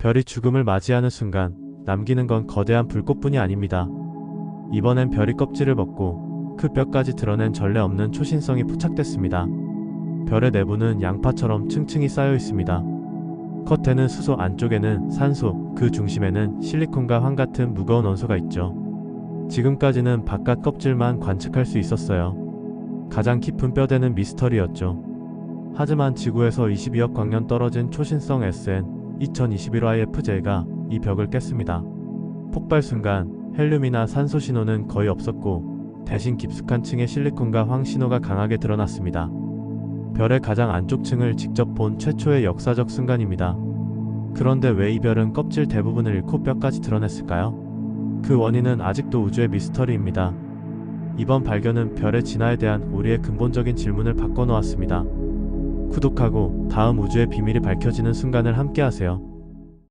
별이 죽음을 맞이하는 순간 남기는 건 거대한 불꽃뿐이 아닙니다. 이번엔 별이 껍질을 벗고 그 뼈까지 드러낸 전례 없는 초신성이 포착됐습니다. 별의 내부는 양파처럼 층층이 쌓여 있습니다. 겉에는 수소 안쪽에는 산소, 그 중심에는 실리콘과 황 같은 무거운 원소가 있죠. 지금까지는 바깥 껍질만 관측할 수 있었어요. 가장 깊은 뼈대는 미스터리였죠. 하지만 지구에서 22억 광년 떨어진 초신성 SN 2021YFJ가 이 벽을 깼습니다. 폭발 순간 헬륨이나 산소 신호는 거의 없었고 대신 깊숙한 층의 실리콘과 황 신호가 강하게 드러났습니다. 별의 가장 안쪽 층을 직접 본 최초의 역사적 순간입니다. 그런데 왜 이 별은 껍질 대부분을 잃고 뼈까지 드러냈을까요? 그 원인은 아직도 우주의 미스터리입니다. 이번 발견은 별의 진화에 대한 우리의 근본적인 질문을 바꿔놓았습니다. 구독하고 다음 우주의 비밀이 밝혀지는 순간을 함께하세요.